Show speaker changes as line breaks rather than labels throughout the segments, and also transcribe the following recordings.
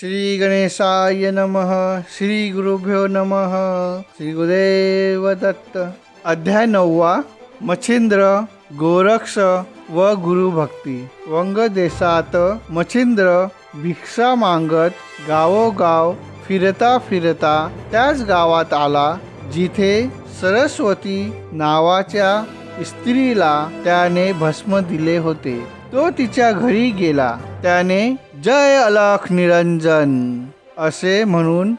श्री गणेशाय नमः श्री गुरुभ्यो नम श्री गुरुदेव दत्त अध्याय नववा मच्छिंद्र गोरक्ष व गुरुभक्ती। वंगदेशात मच्छिंद्र भिक्षा मागत गावोगाव फिरता फिरता त्याच गावात आला जिथे सरस्वती नावाच्या स्त्रीला त्याने भस्म दिले होते. तो तिच्या घरी गेला. त्याने जय अलख निरंजन असे म्हणून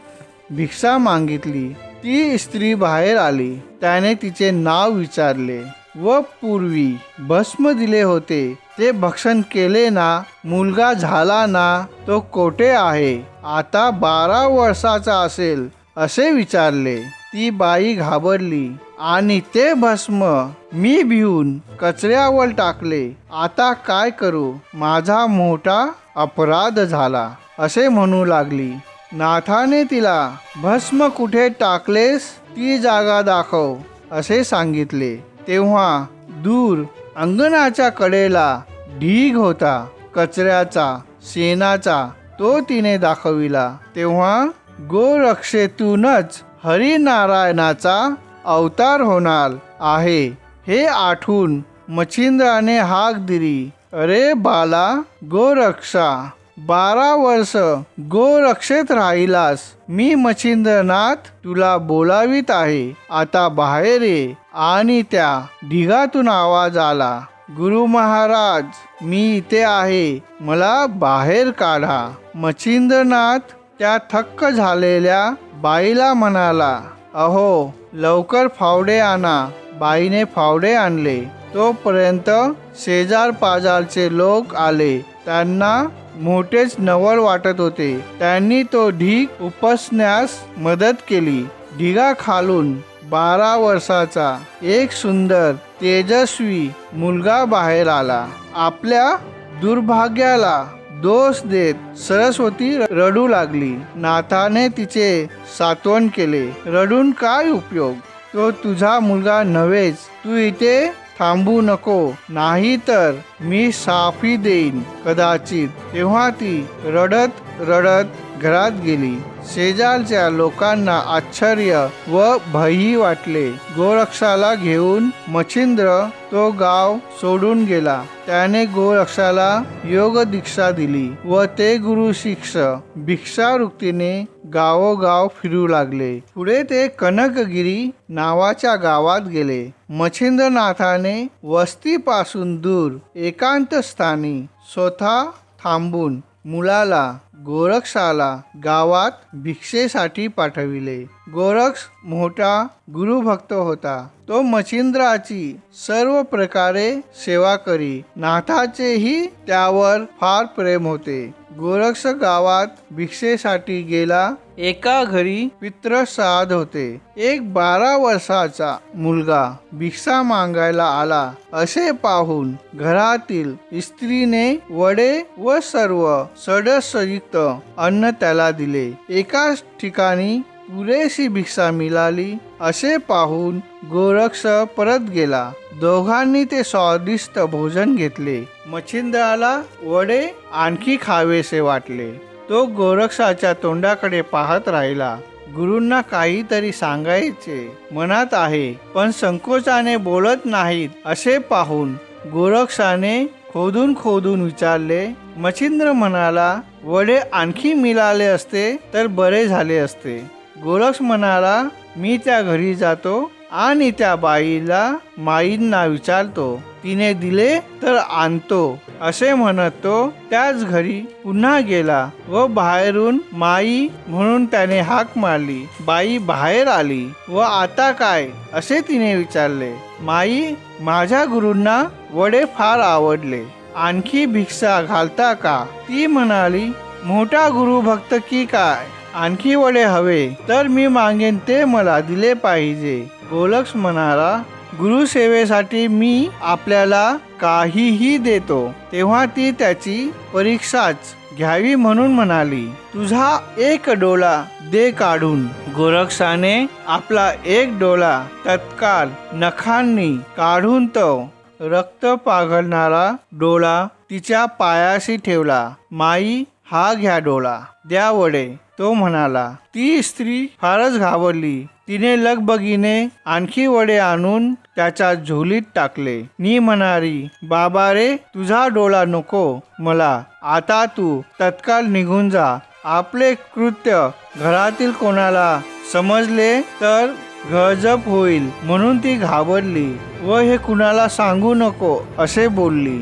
भिक्षा मागितली. ती स्त्री बाहेर आली. त्याने तिचे नाव विचारले व पूर्वी भस्म दिले होते. ते भक्षण केले ना मुलगा झाला ना तो कोठे आहे? आता बारा वर्षाचा असेल असे विचारले. ती बाई घाबरली. आणि ते भस्म मी भिवून कचऱ्यावर टाकले. आता काय करू? माझा मोठा अपराध झाला असे म्हणू लागली. नाथाने तिला भस्म कुठे टाकलेस? ती जागा दाखव असे सांगितले. तेव्हा दूर अंगणाच्या कडेला ढीग होता कचऱ्याचा शेणाचा तो तिने दाखविला. तेव्हा गोरक्षेतूनच हरिनारायणाचा अवतार होणार आहे हे आठवून मच्छिंद्राने हाक दिली. अरे बाला गोरक्षा बारा वर्ष गोरक्षेत राहिलास. मी मच्छिंद्रनाथ तुला बोलावीत आहे. आता बाहेर ये. आणि त्या ढिगातून आवाज आला गुरु महाराज मी इथे आहे. मला बाहेर काढा. मच्छिंद्रनाथ त्या थक्क झालेल्या बाईला म्हणाला अहो लवकर फावडे आणा. बाईने फावडे आणले. तोपर्यंत शेजार पाजारचे लोक आले. त्यांना मोठेच नवल वाटत होते. त्यांनी तो ढीग उपसण्यास मदत केली. ढिगा खालून बारा वर्षाचा एक सुंदर तेजस्वी मुलगा बाहेर आला. आपल्या दुर्भाग्याला दोष देत सरस्वती रडू लागली. नाथाने तिचे सात्वन केले. रडून काय उपयोग? तो तुझा मुलगा नव्हेच. तू इथे थांबू नको. नाही तर मी साफी देईन. कदाचित तेव्हा ती रडत रडत घरात गेली. शेजारच्या लोकांना आश्चर्य व भयही वाटले. गोरक्षाला घेऊन मच्छिंद्र तो गाव सोडून गेला. त्याने गोरक्षाला योग दीक्षा दिली व ते गुरु शिक्ष भिक्षावृत्तीने गावोगाव फिरू लागले. पुढे ते कनकगिरी नावाच्या गावात गेले. मच्छिंद्रनाथाने वस्तीपासून दूर एकांत स्थानी स्वतः थांबून मुलाला गोरक्षाला गावात भिक्षेसाठी पाठविले. गोरक्ष मोठा गुरुभक्त होता. तो मच्छिंद्राची सर्व प्रकारे सेवा करी. नाथाचेही त्यावर फार प्रेम होते. गोरक्ष गावात भिक्षेसाठी गेला. एका घरी पित्रसाद होते. एक बारा वर्षाचा मुलगा भिक्षा मागायला आला. असे पाहून घरातील स्त्रीने वडे व सर्व सडसयुक्त अन्न त्याला दिले. एकाच ठिकाणी पुरेशी भिक्षा मिळाली असे पाहून गोरक्ष परत गेला. दोघांनी ते स्वादिष्ट भोजन घेतले. मच्छिंद्राला वडे आणखी खावेसे वाटले. तो गोरक्षाच्या तोंडाकडे पाहत राहिला. गुरूंना काहीतरी सांगायचे मनात आहे पण संकोचाने बोलत नाहीत असे पाहून गोरक्षाने खोदून खोदून विचारले. मच्छिंद्र म्हणाला वडे आणखी मिळाले असते तर बरे झाले असते. गोरक्ष म्हणाला मी त्या घरी जातो आणि त्या बाईला माईंना विचारतो. तिने दिले तर आणतो. असे म्हणत तो त्याच घरी पुन्हा गेला व बाहेरून माई म्हणून त्याने हाक मारली. बाई बाहेर आली व आता काय? असे तिने विचारले. माई माझ्या गुरूंना वडे फार आवडले. आणखी भिक्षा घालता का? ती म्हणाली मोठा गुरु भक्त की काय? आणखी वडे हवे तर मी मागेन ते मला दिले पाहिजे. गोलक्ष म्हणाला गुरुसेवेसाठी मी आपल्याला काहीही देतो. तेव्हा ती त्याची परीक्षाच घ्यावी म्हणून म्हणाली तुझा एक डोला दे काढून. गोरक्षाने आपला एक डोला तत्काळ नखांनी काढून तो रक्त पाघळणारा डोळा तिच्या पायाशी ठेवला माई हा घ्या डोळा द्या वडे. तो म्हणाला ती स्त्री फारच घाबरली. तिने लगबगीने आणखी वडे आणून त्याच्या झोलीत टाकले. नी म्हणाली बाबा रे तुझा डोळा नको. मला आता तू तत्काळ निघून जा. आपले कृत्य घरातील कोणाला समजले तर गजब होईल म्हणून ती घाबरली व हे कुणाला सांगू नको असे बोलली.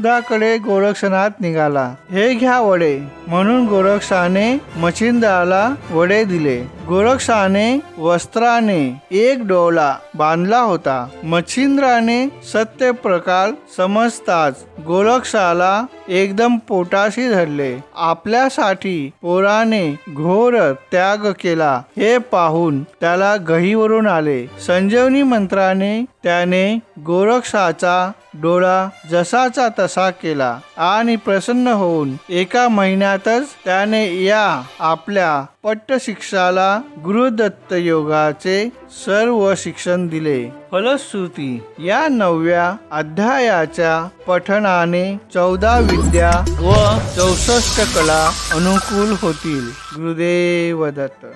मच्छिंदाकडे गोरक्षनाथ निघाला. हे घ्या वडे म्हणून गोरक्षाने मच्छिंदाला वडे दिले. गोरक्षाने वस्त्राने एक डोला बांधला होता. मच्छिंद्राने सत्य प्रकार समजताच गोरक्षाला एकदम पोटाशी धरले. आपल्यासाठी पोराने घोर त्याग केला. हे पाहून त्याला गहीवरून आले. संजीवनी मंत्राने त्याने गोरक्षाचा डोळा जसाचा तसा केला आणि प्रसन्न होऊन एका महिन्यातच त्याने या आपल्या पट्टशिक्षाला गुरुदत्त योगाचे सर्व शिक्षण दिले. फलश्रुती या नवव्या अध्यायाच्या पठणाने चौदा विद्या व चौसष्ट कला अनुकूल होतील. गुरुदेव दत्त.